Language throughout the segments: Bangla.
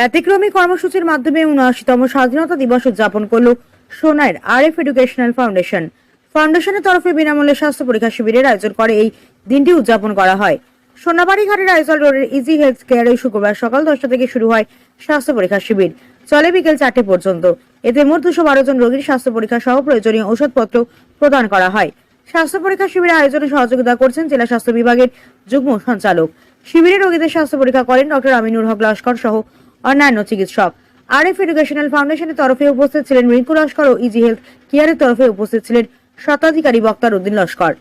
ব্যতিক্রমী কর্মসূচির মাধ্যমে উনআশিতম স্বাধীনতা দিবস উদযাপন করল সোনাইর আরএফ এডুকেশনাল ফাউন্ডেশন। ফাউন্ডেশনের তরফে বিনামূল্যে স্বাস্থ্য পরীক্ষা শিবিরের আয়োজন করে এই দিনটি উদযাপন করা হয়। সোনাবাড়ি ঘাটের আইসল রোডের ইজি হেলথ কেয়ারে শুক্রবার সকাল দশটা থেকে শুরু হয় স্বাস্থ্য পরীক্ষা শিবির। চলে বিকেল চারটে পর্যন্ত। এতে মোট দুশো বারো জন রোগীর স্বাস্থ্য পরীক্ষা সহ প্রয়োজনীয় ওষুধপত্র প্রদান করা হয়। স্বাস্থ্য পরীক্ষা শিবিরের আয়োজনে সহযোগিতা করছেন জেলা স্বাস্থ্য বিভাগের যুগ্ম সঞ্চালক। শিবিরে রোগীদের স্বাস্থ্য পরীক্ষা করেন ডক্টর আমিনুর হক লস্কর সহ অন্যান্য চিকিৎসক। আরএফ এডুকেশনাল ফাউন্ডেশনের তরফে উপস্থিত ছিলেন রিঙ্কু লস্কর ও ইজি হেলথ কেয়ারের তরফে উপস্থিত ছিলেন শতাধিকারী বক্তার উদ্দিন লস্কর।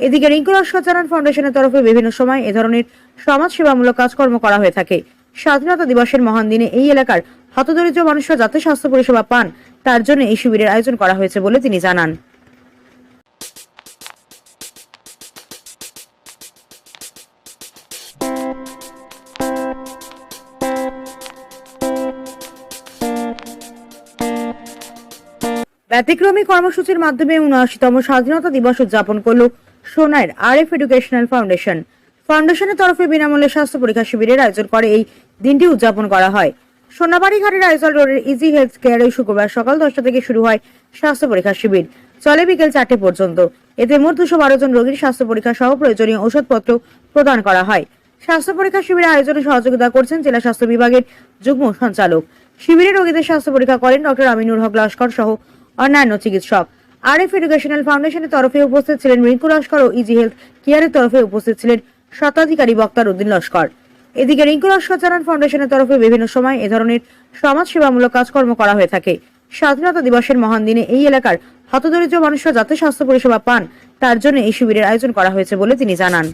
এদিকে রিঙ্কু লস্কর জানান, ফাউন্ডেশনের তরফে বিভিন্ন সময় এ ধরনের সমাজসেবামূলক কাজকর্ম করা হয়ে থাকে। স্বাধীনতা দিবসের মহান দিনে এই এলাকার হতদরিদ্র মানুষরা যাতে স্বাস্থ্য পরিষেবা পান, তার জন্য এই শিবিরের আয়োজন করা হয়েছে বলে তিনি জানান। ব্যতিক্রমী কর্মসূচির মাধ্যমে উনআশিতম স্বাধীনতা দিবস উদযাপন করল সোনাইর আরএফ এডুকেশনাল ফাউন্ডেশন। ফাউন্ডেশনের তরফে বিনামূল্যে স্বাস্থ্য পরীক্ষা শিবিরের আয়োজন করে এই দিনটি উদযাপন করা হয়। সোনাবাড়ি ঘাটের আইসল রোডের ইজি হেলথ কেয়ারে শুক্রবার সকাল দশটা থেকে শুরু হয় স্বাস্থ্য পরীক্ষা শিবির। চলে বিকেল চারটে পর্যন্ত। এতে মোট দুশো বারো জন রোগীর স্বাস্থ্য পরীক্ষা সহ প্রয়োজনীয় ওষুধপত্র প্রদান করা হয়। স্বাস্থ্য পরীক্ষা শিবিরের আয়োজনে সহযোগিতা করছেন জেলা স্বাস্থ্য বিভাগের যুগ্ম সঞ্চালক। শিবিরে রোগীদের স্বাস্থ্য পরীক্ষা করেন ডক্টর আমিনুর হক লস্কর সহ অন্যান্য চিকিৎসক। আরএফ এডুকেশনাল ফাউন্ডেশনের তরফে উপস্থিত ছিলেন রিঙ্কু লস্কর ও ইজি হেলথ কেয়ারের তরফে উপস্থিত ছিলেন শতাধিকারী বক্তার উদ্দিন লস্কর। এদিকে রিঙ্কু লস্কর জানান ফাউন্ডেশনের তরফে বিভিন্ন সময় এ ধরনের সমাজ সেবামূলক কাজকর্ম করা হয়ে থাকে। স্বাধীনতা দিবসের মহান দিনে এই এলাকার হতদরিদ্র মানুষরা যাতে স্বাস্থ্য পরিষেবা পান, তার জন্য এই শিবিরের আয়োজন করা হয়েছে বলে তিনি জানান।